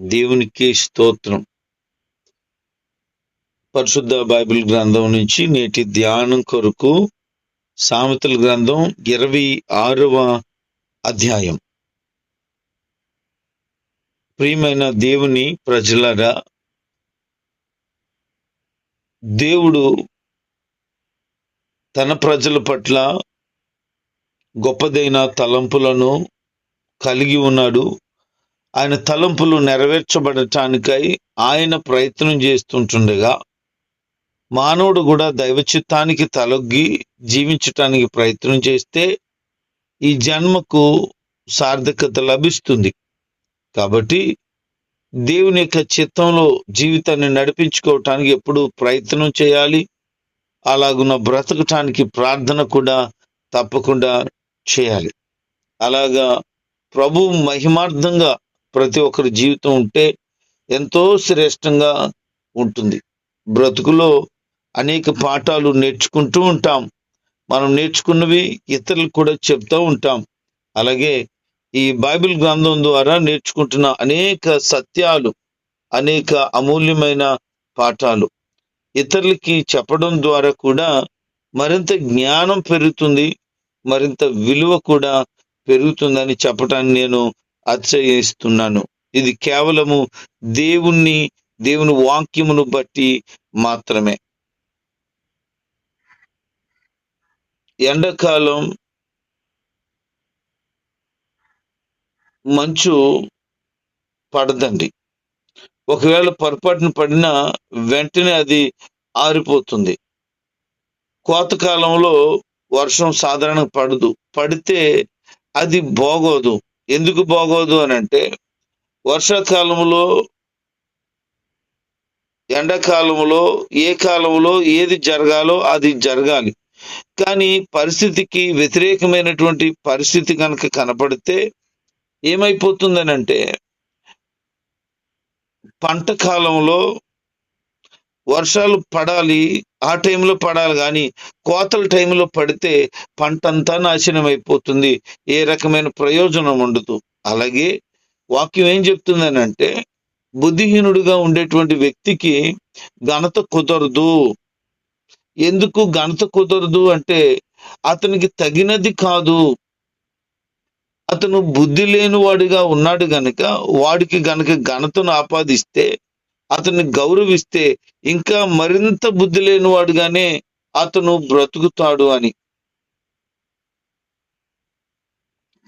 దేవునికి స్తోత్రం. పరిశుద్ధ బైబిల్ గ్రంథం నుంచి నేటి ధ్యానం కొరకు సామెతల గ్రంథం ఇరవై ఆరవ అధ్యాయం. ప్రియమైన దేవుని ప్రజలరా దేవుడు తన ప్రజల పట్ల గొప్పదైన తలంపులను కలిగి ఉన్నాడు. ఆయన తలంపులు నెరవేర్చబడటానికై ఆయన ప్రయత్నం చేస్తుంటుండగా మానవుడు కూడా దైవ చిత్తానికి తలొగ్గి జీవించటానికి ప్రయత్నం చేస్తే ఈ జన్మకు సార్థకత లభిస్తుంది. కాబట్టి దేవుని యొక్క చిత్తంలో జీవితాన్ని నడిపించుకోవటానికి ఎప్పుడు ప్రయత్నం చేయాలి. అలాగున్న బ్రతకటానికి ప్రార్థన కూడా తప్పకుండా చేయాలి. అలాగా ప్రభు మహిమార్థంగా ప్రతి ఒక్కరి జీవితం ఉంటే ఎంతో శ్రేష్టంగా ఉంటుంది. బ్రతుకులో అనేక పాఠాలు నేర్చుకుంటూ ఉంటాం. మనం నేర్చుకున్నవి ఇతరులకు కూడా చెప్తూ ఉంటాం. అలాగే ఈ బైబిల్ గ్రంథం ద్వారా నేర్చుకుంటున్న అనేక సత్యాలు అనేక అమూల్యమైన పాఠాలు ఇతరులకి చెప్పడం ద్వారా కూడా మరింత జ్ఞానం పెరుగుతుంది మరింత విలువ కూడా పెరుగుతుందని చెప్పటాన్ని నేను అచ్చయిస్తున్నాను ఇది కేవలము దేవుణ్ణి దేవుని వాక్యమును బట్టి మాత్రమే. ఎండాకాలం మంచు పడదండి. ఒకవేళ పొరపాటున పడినా వెంటనే అది ఆరిపోతుంది. కోతకాలంలో వర్షం సాధారణంగా పడదు. పడితే అది బాగోదు. ఎందుకు బాగోదు అని అంటే వర్షాకాలంలో ఎండాకాలంలో ఏ కాలంలో ఏది జరగాలో అది జరగాలి. కానీ పరిస్థితికి వ్యతిరేకమైనటువంటి పరిస్థితి కనుక కనపడితే ఏమైపోతుందని అంటే పంట కాలంలో వర్షాలు పడాలి ఆ టైంలో పడాలి కానీ కోతల టైంలో పడితే పంట అంతా నాశనం అయిపోతుంది ఏ రకమైన ప్రయోజనం ఉండదు. అలాగే వాక్యం ఏం చెప్తుందని అంటే బుద్ధిహీనుడిగా ఉండేటువంటి వ్యక్తికి ఘనత కుదరదు. ఎందుకు ఘనత కుదరదు అంటే అతనికి తగినది కాదు. అతను బుద్ధి లేని వాడిగా ఉన్నాడు గనక వాడికి గనక ఘనతను ఆపాదిస్తే అతన్ని గౌరవిస్తే ఇంకా మరింత బుద్ధి లేనివాడుగానే అతను బ్రతుకుతాడు అని.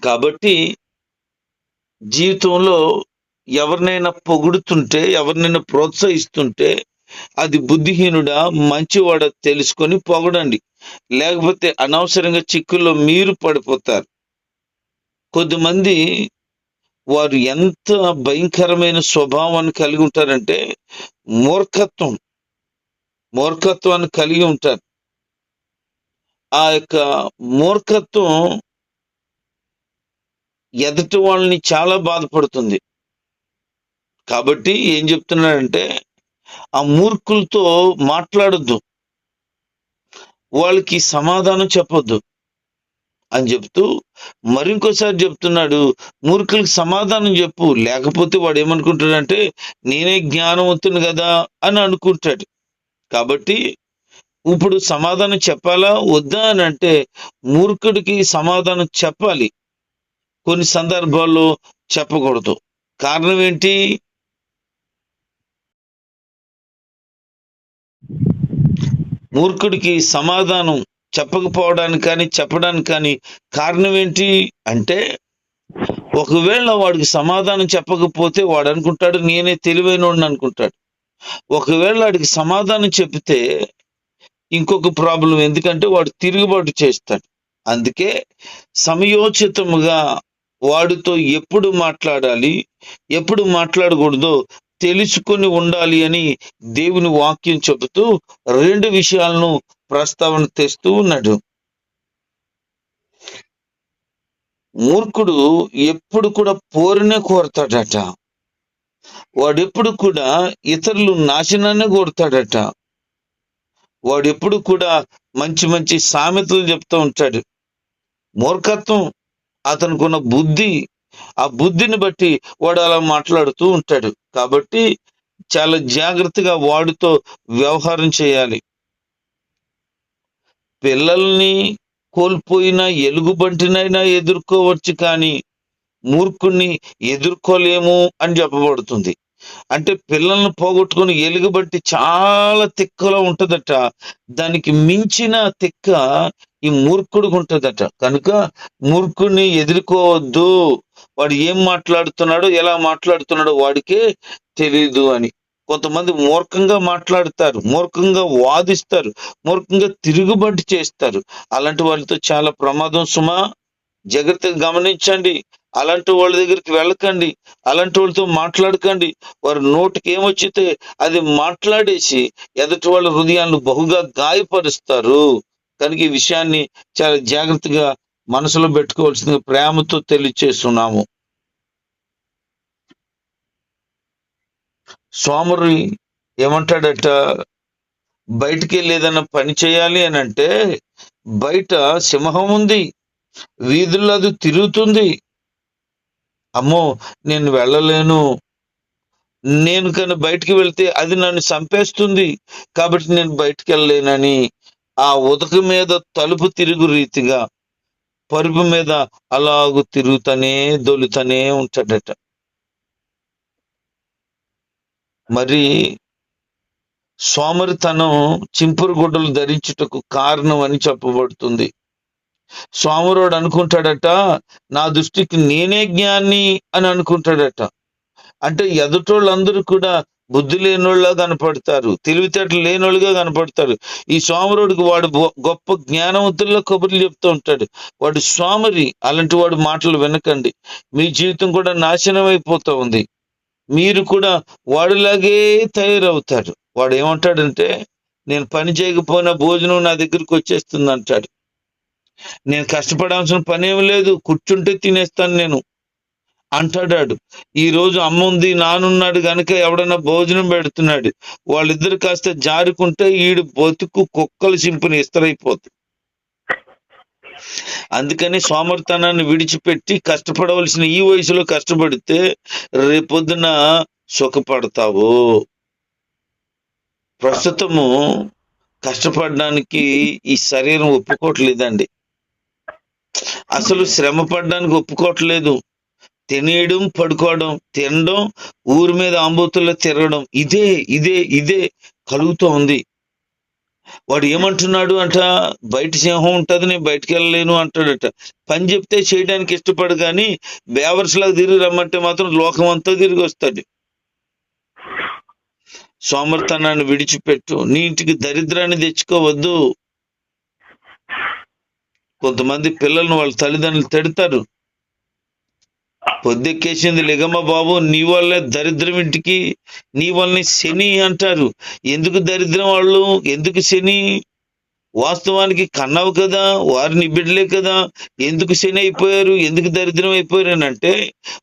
కాబట్టి జీవితంలో ఎవరినైనా పొగుడుతుంటే ఎవరినైనా ప్రోత్సహిస్తుంటే అది బుద్ధిహీనుడా మంచివాడ తెలుసుకొని పొగడండి. లేకపోతే అనవసరంగా చిక్కుల్లో మీరు పడిపోతారు. కొద్దిమంది వారు ఎంత భయంకరమైన స్వభావాన్ని కలిగి ఉంటారంటే మూర్ఖత్వం. మూర్ఖత్వాన్ని కలిగి ఉంటారు. ఆ యొక్క మూర్ఖత్వం ఎదుటి వాళ్ళని చాలా బాధపడుతుంది. కాబట్టి ఏం చెప్తున్నాడంటే ఆ మూర్ఖులతో మాట్లాడొద్దు. వాళ్ళకి సమాధానం చెప్పొద్దు. అని చెప్తూ మరింకోసారి చెప్తున్నాడు మూర్ఖులకు సమాధానం చెప్పు లేకపోతే వాడు ఏమనుకుంటాడంటే నేనే జ్ఞానవంతుని కదా అని అనుకుంటాడు. కాబట్టి ఇప్పుడు సమాధానం చెప్పాలా? వద్దా అని అంటే మూర్ఖుడికి సమాధానం చెప్పాలి. కొన్ని సందర్భాల్లో చెప్పకూడదు. కారణం ఏంటి? మూర్ఖుడికి సమాధానం చెప్పకపోవడానికి కానీ చెప్పడానికి కానీ కారణం ఏంటి అంటే ఒకవేళ వాడికి సమాధానం చెప్పకపోతే వాడు అనుకుంటాడు నేనే తెలివైన అనుకుంటాడు. ఒకవేళ వాడికి సమాధానం చెప్తే ఇంకొక ప్రాబ్లం ఎందుకంటే వాడు తిరుగుబాటు చేస్తాడు. అందుకే సమయోచితముగా వాడితో ఎప్పుడు మాట్లాడాలి ఎప్పుడు మాట్లాడకూడదో తెలుసుకొని ఉండాలి అని దేవుని వాక్యం చెబుతూ రెండు విషయాలను ప్రస్తావన తెస్తూ ఉన్నాడు. మూర్ఖుడు ఎప్పుడు కూడా పోరునే కోరతాడట. వాడెప్పుడు కూడా ఇతరులు నాశనాన్ని కోరుతాడట. వాడెప్పుడు కూడా మంచి మంచి సామెతలు చెప్తూ ఉంటాడు. మూర్ఖత్వం అతనుకున్న బుద్ధి ఆ బుద్ధిని బట్టి వాడు అలా మాట్లాడుతూ ఉంటాడు. కాబట్టి చాలా జాగ్రత్తగా వాడితో వ్యవహారం చేయాలి. పిల్లల్ని కోల్పోయిన ఎలుగుబంటినైనా ఎదుర్కోవచ్చు కానీ మూర్ఖుణ్ణి ఎదుర్కోలేము అని చెప్పబడుతుంది. అంటే పిల్లల్ని పోగొట్టుకుని ఎలుగుబట్టి చాలా తిక్కలో ఉంటదట. దానికి మించిన తిక్క ఈ మూర్ఖుడికి ఉంటదట. కనుక మూర్ఖుడిని ఎదుర్కోవద్దు. వాడు ఏం మాట్లాడుతున్నాడో ఎలా మాట్లాడుతున్నాడో వాడికే తెలియదు అని. కొంతమంది మూర్ఖంగా మాట్లాడతారు మూర్ఖంగా వాదిస్తారు మూర్ఖంగా తిరుగుబాటు చేస్తారు. అలాంటి వాళ్ళతో చాలా ప్రమాదం సుమా. జాగ్రత్తగా గమనించండి. అలాంటి వాళ్ళ దగ్గరికి వెళ్ళకండి. అలాంటి వాళ్ళతో మాట్లాడకండి. వారి నోటికి ఏమొచ్చితే అది మాట్లాడేసి ఎదుటి వాళ్ళ హృదయాలను బహుగా గాయపరుస్తారు. కనుక ఈ విషయాన్ని చాలా జాగ్రత్తగా మనసులో పెట్టుకోవాల్సింది ప్రేమతో తెలియచేస్తున్నాము. సోమరి ఏమంటాడట? బయటికి వెళ్ళి ఏదైనా పని చేయాలి అని అంటే బయట సింహం ఉంది వీధుల్లో అది తిరుగుతుంది. అమ్మో నేను వెళ్ళలేను. నేను కానీ బయటికి వెళ్తే అది నన్ను చంపేస్తుంది. కాబట్టి నేను బయటికి వెళ్ళలేనని ఆ ఉదక మీద తలుపు తిరుగు రీతిగా పరుపు మీద అలాగు తిరుగుతూనే దొలుతూనే ఉంటాడట మరి సోమరితనం చింపురు గుడ్డలు ధరించుటకు కారణం అని చెప్పబడుతుంది. సోమరుడు అనుకుంటాడట నా దృష్టికి నేనే జ్ఞాని అని అనుకుంటాడట. అంటే ఎదుటోళ్ళందరూ కూడా బుద్ధి లేనోళ్ళ కనపడతారు తెలివితేటలు లేనోళ్ళుగా కనపడతారు. ఈ సోమరుడికి వాడు గొ- గొప్ప జ్ఞానవంతుల్లో కబుర్లు చెప్తూ ఉంటాడు. వాడు సోమరి అలాంటి వాడు మాటలు వినకండి. మీ జీవితం కూడా నాశనం అయిపోతూ ఉంది. మీరు కూడా వాడిలాగే తయారవుతారు. వాడు ఏమంటాడంటే నేను పని చేయకపోయినా భోజనం నా దగ్గరికి వచ్చేస్తుంది అంటాడు నేను కష్టపడాల్సిన పని ఏమి లేదు కూర్చుంటే తినేస్తాను నేను. అంటాడాడు. ఈ రోజు అమ్మ ఉంది నానున్నాడు గనుక ఎవడన్నా భోజనం పెడుతున్నాడు. వాళ్ళిద్దరు కాస్త జారుకుంటే ఈడు బతుకు కుక్కలు చింపుని ఇస్తరైపోతుంది అందుకని సోమర్తనాన్ని విడిచిపెట్టి కష్టపడవలసిన ఈ వయసులో కష్టపడితే రేపొద్దున సుఖపడతావు. ప్రస్తుతము కష్టపడడానికి ఈ శరీరం ఒప్పుకోవట్లేదండి. అసలు శ్రమ పడడానికి ఒప్పుకోవట్లేదు. తినేయడం పడుకోవడం తినడం ఊరి మీద ఆంబూతుల్లో తిరగడం ఇదే ఇదే ఇదే కలుగుతూ ఉంది. వాడు ఏమంటున్నాడు అంట బయట సింహం ఉంటుంది నేను బయటికి వెళ్ళలేను అంటాడట. పని చెప్తే చేయడానికి ఇష్టపడు కానీ బేవర్స్లాగా తిరిగి రమ్మంటే మాత్రం లోకం అంతా తిరిగి వస్తాడు సోమర్తనాన్ని విడిచిపెట్టు. నీ ఇంటికి దరిద్రాన్ని తెచ్చుకోవద్దు. కొంతమంది పిల్లలను వాళ్ళ తల్లిదండ్రులు తిడతారు. పొద్దెక్కేసింది లిగమ్మ బాబు నీ వల్లే దరిద్రం ఇంటికి నీ వల్లనే శని అంటారు. ఎందుకు దరిద్రం వాళ్ళు? ఎందుకు శని? వాస్తవానికి కన్నావు కదా వారిని బిడ్డలే కదా. ఎందుకు శని అయిపోయారు? ఎందుకు దరిద్రం అయిపోయారు అని అంటే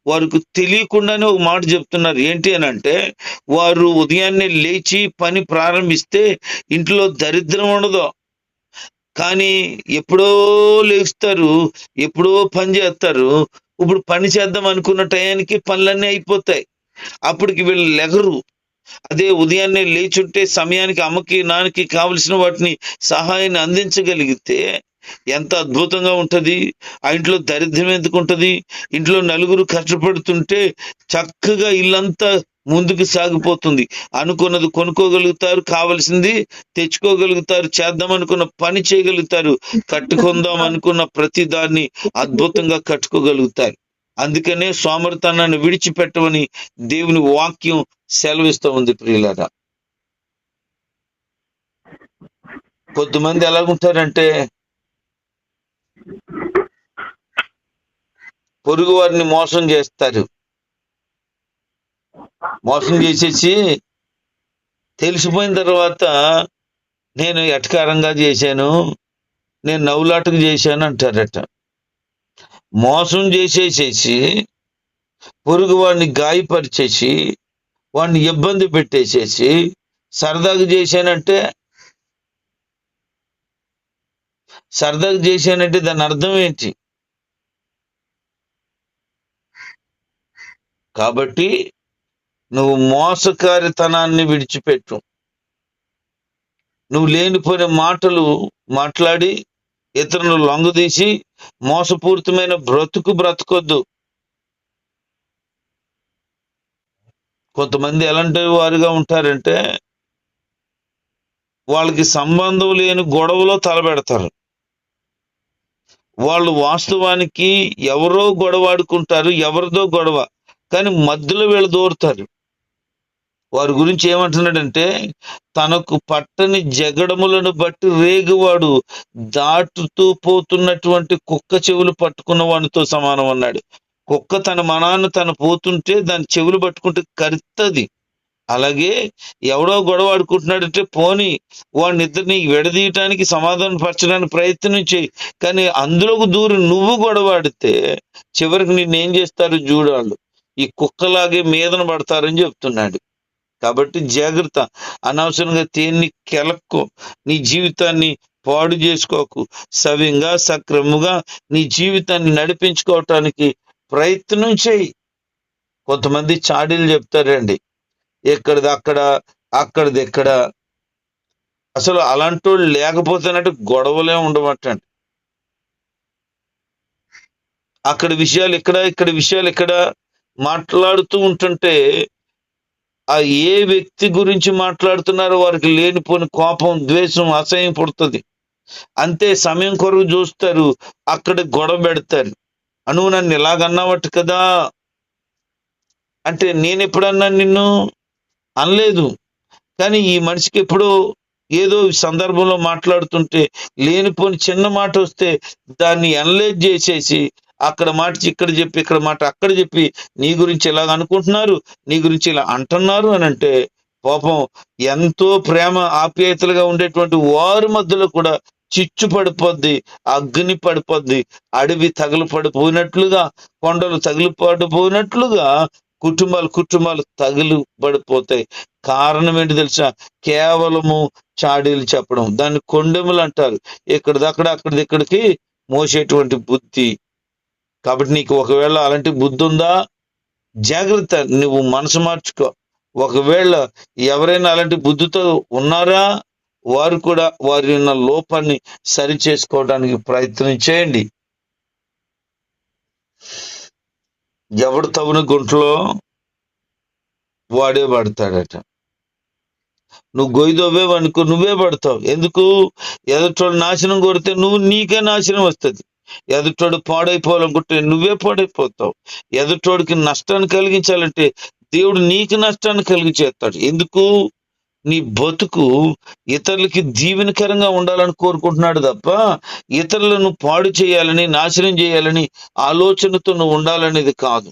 వారికి తెలియకుండానే ఒక మాట చెప్తున్నారు. ఏంటి అని అంటే వారు ఉదయాన్నే లేచి పని ప్రారంభిస్తే ఇంట్లో దరిద్రం ఉండదు. కానీ ఎప్పుడో లేస్తారు ఎప్పుడో పని చేస్తారు ఇప్పుడు పని చేద్దాం అనుకున్న టయానికి పనులన్నీ అయిపోతాయి. అప్పటికి వీళ్ళు లెగరు. అదే ఉదయాన్నే లేచుంటే సమయానికి అమ్మకి నాన్నకి కావలసిన వాటిని సహాయాన్ని అందించగలిగితే ఎంత అద్భుతంగా ఉంటది. ఆ ఇంట్లో దరిద్రం ఎందుకు ఉంటది? ఇంట్లో నలుగురు కష్టపడుతుంటే చక్కగా ఇల్లంతా ముందుకు సాగిపోతుంది. అనుకున్నది కొనుక్కోగలుగుతారు కావలసింది తెచ్చుకోగలుగుతారు చేద్దాం అనుకున్న పని చేయగలుగుతారు కట్టుకుందాం అనుకున్న ప్రతి దాన్ని అద్భుతంగా కట్టుకోగలుగుతారు. అందుకనే సోమరితనాన్ని విడిచిపెట్టమని దేవుని వాక్యం సెలవిస్తూ ఉంది ప్రియులరా. కొంతమంది ఎలాగుంటారంటే పొరుగు వారిని మోసం చేస్తారు. మోసం చేసేసి తెలిసిపోయిన తర్వాత నేను ఎటకారంగా చేశాను నేను నవ్వులాటకు చేశాను అంటారట. మోసం చేసేసేసి పొరుగు వాడిని గాయపరిచేసి వాడిని ఇబ్బంది పెట్టేసేసి సరదాగా చేశానంటే సరదాగా చేశానంటే దాని అర్థం ఏంటి? కాబట్టి నువ్వు మోసకారితనాన్ని విడిచిపెట్టు. నువ్వు లేనిపోయిన మాటలు మాట్లాడి ఇతరులను లొంగదీసి మోసపూరితమైన బ్రతుకు బ్రతకొద్దు. కొంతమంది ఎలాంటి వారుగా ఉంటారంటే వాళ్ళకి సంబంధం లేని గొడవలో తలబెడతారు. వాళ్ళు వాస్తవానికి ఎవరో గొడవ ఆడుకుంటారు ఎవరిదో గొడవ కానీ మధ్యలో వీళ్ళు దూరుతారు. వారి గురించి ఏమంటున్నాడంటే తనకు పట్టని జగడములను బట్టి రేగువాడు దాటుతూ పోతున్నటువంటి కుక్క చెవులు పట్టుకున్న వాడితో సమానం అన్నాడు. కుక్క తన మనాన్ని తను పోతుంటే దాని చెవులు పట్టుకుంటే కరుతుంది అలాగే ఎవడో గొడవ ఆడుకుంటున్నాడంటే పోని వాడిని ఇద్దరిని విడదీయటానికి సమాధానం పరచడానికి ప్రయత్నం చేయి కానీ అందులోకి దూరి నువ్వు గొడవ ఆడితే చివరికి నిన్నేం చేస్తారు చూడాళ్ళు ఈ కుక్కలాగే మీదన పడతారని చెప్తున్నాడు. కాబట్టి జాగ్రత్త. అనవసరంగా తేన్ని కెలక్కో. నీ జీవితాన్ని పాడు చేసుకోకు. సవ్యంగా సక్రముగా నీ జీవితాన్ని నడిపించుకోవటానికి ప్రయత్నం చేయి. కొంతమంది చాడీలు చెప్తారండి. ఎక్కడిది అక్కడ అక్కడిది ఎక్కడ. అసలు అలాంటి వాళ్ళు లేకపోతేనట్టు గొడవలే ఉండవటండి. అక్కడ విషయాలు ఇక్కడ ఇక్కడ విషయాలు ఇక్కడ మాట్లాడుతూ ఉంటుంటే ఆ ఏ వ్యక్తి గురించి మాట్లాడుతున్నారో వారికి లేనిపోని కోపం ద్వేషం అసహ్యం పుడుతుంది. అంతే సమయం కొరకు చూస్తారు అక్కడ గొడవ పెడతారు. అనువు నన్ను ఇలాగన్నావట్టు కదా? అంటే నేను ఎప్పుడన్నా నిన్ను? అనలేదు. కానీ ఈ మనిషికి ఎప్పుడో ఏదో సందర్భంలో మాట్లాడుతుంటే లేనిపోని చిన్న మాట వస్తే దాన్ని అనలేజ్ చేసేసి అక్కడ మాట ఇక్కడ చెప్పి ఇక్కడ మాట అక్కడ చెప్పి నీ గురించి ఇలాగ అనుకుంటున్నారు? నీ గురించి ఇలా అంటున్నారు అని అంటే పాపం ఎంతో ప్రేమ ఆప్యాయతలుగా ఉండేటువంటి వారి మధ్యలో కూడా చిచ్చు పడిపోద్ది అగ్ని పడిపోద్ది అడవి తగులు పడిపోయినట్లుగా కొండలు తగులు పడిపోయినట్లుగా కుటుంబాలు కుటుంబాలు తగులు పడిపోతాయి కారణం ఏంటి తెలుసా? కేవలము చాడీలు చెప్పడం. దాన్ని కొండెములు అంటారు. ఇక్కడిదక్కడ అక్కడిది ఇక్కడికి మోసేటువంటి బుద్ధి కాబట్టి నీకు ఒకవేళ అలాంటి బుద్ధి ఉందా జాగ్రత్త నువ్వు మనసు మార్చుకో. ఒకవేళ ఎవరైనా అలాంటి బుద్ధితో ఉన్నారా వారు కూడా వారి ఉన్న లోపాన్ని సరి చేసుకోవడానికి ప్రయత్నం చేయండి. ఎవడు తవ్వున గుంటలో వాడే పడతాడట. నువ్వు గొయ్యి అనుకో నువ్వే పడతావు. ఎందుకు? ఎదుటోడు నాశనం కొడితే నువ్వు నీకే నాశనం వస్తుంది. ఎదుటోడు పాడైపోవాలనుకుంటే నువ్వే పాడైపోతావు. ఎదుటోడికి నష్టాన్ని కలిగించాలంటే దేవుడు నీకు నష్టాన్ని కలిగి చేస్తాడు ఎందుకు? నీ బతుకు ఇతరులకి దీవెనకరంగా ఉండాలని కోరుకుంటున్నాడు తప్ప ఇతరులను పాడు చేయాలని నాశనం చేయాలని ఆలోచనతో నువ్వు ఉండాలనేది కాదు.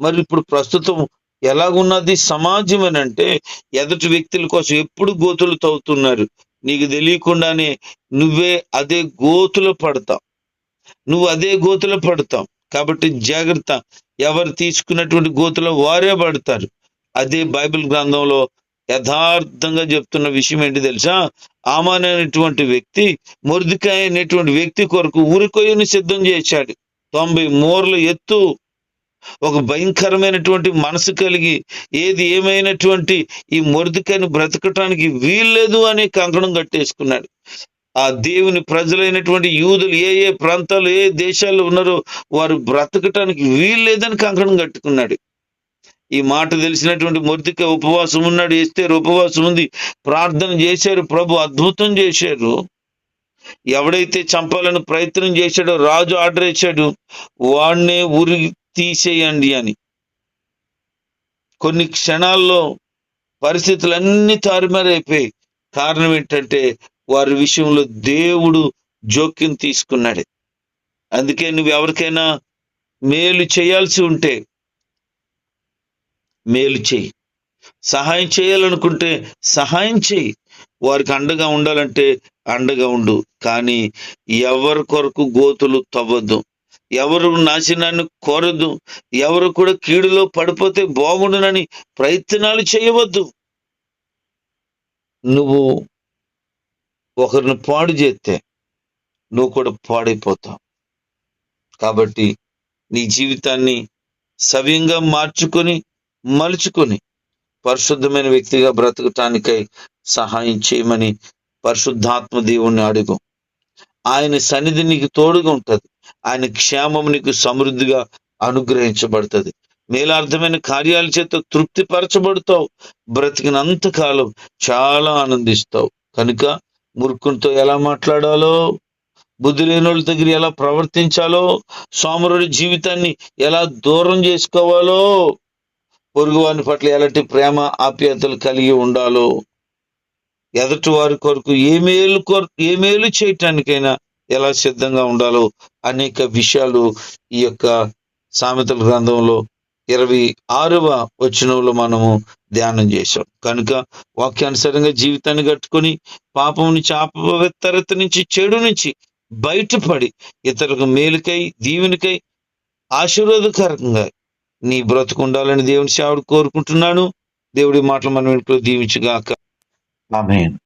మరి ఇప్పుడు ప్రస్తుతం ఎలాగున్నది? సమాజం అని అంటే ఎదుటి వ్యక్తుల కోసం ఎప్పుడు గోతులు తవ్వుతున్నారు? నీకు తెలియకుండానే నువ్వే అదే గోతులు పడతావు. నువ్వు అదే గోతులో పడతావు. కాబట్టి జాగ్రత్త. ఎవరు తీసుకున్నటువంటి గోతులో వారే పడతారు. అదే బైబిల్ గ్రంథంలో యథార్థంగా చెప్తున్న విషయం ఏంటి తెలుసా? ఆమాన్ అనేటువంటి వ్యక్తి మురిదికాయ అనేటువంటి వ్యక్తి కొరకు ఊరికొయ్యని సిద్ధం చేశాడు. తొంభై మూరలు ఎత్తు ఒక భయంకరమైనటువంటి మనసు కలిగి ఏది ఏమైనటువంటి ఈ మొరదికాయని బ్రతకటానికి వీల్లేదు అనే కంకణం కట్టేసుకున్నాడు. ఆ దేవుని ప్రజలైనటువంటి యూదులు ఏ ఏ ప్రాంతాలు ఏ దేశాల్లో ఉన్నారో వారు బ్రతకటానికి వీల్లేదని కంకణం కట్టుకున్నాడు. ఈ మాట తెలిసినటువంటి మూర్తిక ఉపవాసం ఉన్నాడు వేస్తే ఉపవాసం ఉంది ప్రార్థన చేశారు ప్రభు అద్భుతం చేశారు. ఎవడైతే చంపాలని ప్రయత్నం చేశాడో రాజు ఆర్డర్ ఇచ్చాడు వాడినే ఉరి తీసేయండి అని. కొన్ని క్షణాల్లో పరిస్థితులన్నీ తారుమారైపోయాయి. కారణం ఏంటంటే వారి విషయంలో దేవుడు జోక్యం తీసుకున్నాడు. అందుకే నువ్వు ఎవరికైనా మేలు చేయాల్సి ఉంటే మేలు చేయి. సహాయం చేయాలనుకుంటే సహాయం చేయి. వారికి అండగా ఉండాలంటే అండగా ఉండు. కానీ ఎవరి కొరకు గోతులు తవ్వద్దు. ఎవరు నాశనాన్ని కోరద్దు. ఎవరు కూడా కీడులో పడిపోతే బాగుండునని ప్రయత్నాలు చేయవద్దు. నువ్వు ఒకరిని పాడు చేస్తే నువ్వు కూడా పాడైపోతావు. కాబట్టి నీ జీవితాన్ని సవ్యంగా మార్చుకొని మలుచుకొని పరిశుద్ధమైన వ్యక్తిగా బ్రతకటానికై సహాయం చేయమని పరిశుద్ధాత్మ దేవుణ్ణి అడుగు. ఆయన సన్నిధి నీకు తోడుగా ఉంటుంది. ఆయన క్షేమం నీకు సమృద్ధిగా అనుగ్రహించబడుతుంది. మేలార్థమైన కార్యాల చేత తృప్తిపరచబడతావు. బ్రతికినంత కాలం చాలా ఆనందిస్తావు. కనుక మూర్ఖునితో ఎలా మాట్లాడాలో బుద్ధి లేని వాళ్ళ దగ్గర ఎలా ప్రవర్తించాలో సోమరుడి జీవితాన్ని ఎలా దూరం చేసుకోవాలో పొరుగు వారి పట్ల ఎలాంటి ప్రేమ ఆప్యాయతలు కలిగి ఉండాలో ఎదుటి వారి కొరకు ఏ మేలు కొరకు ఏ మేలు చేయటానికైనా ఎలా సిద్ధంగా ఉండాలో అనేక విషయాలు ఈ యొక్క సామెతల గ్రంథంలో ఇరవై ఆరవ వచనంలో మనము ధ్యానం చేశాం. కనుక వాక్యానుసారంగా జీవితాన్ని కట్టుకొని పాపం నుంచి అపవిత్రత నుంచి చెడు నుంచి బయటపడి ఇతరులకు మేలుకై దీవునికై ఆశీర్వాదకరంగా నీ బ్రతుకు ఉండాలని దేవుని సేవడు కోరుకుంటున్నాను. దేవుడి మాటలు మనం ఇంట్లో దీవించుగాక. ఆమెన్.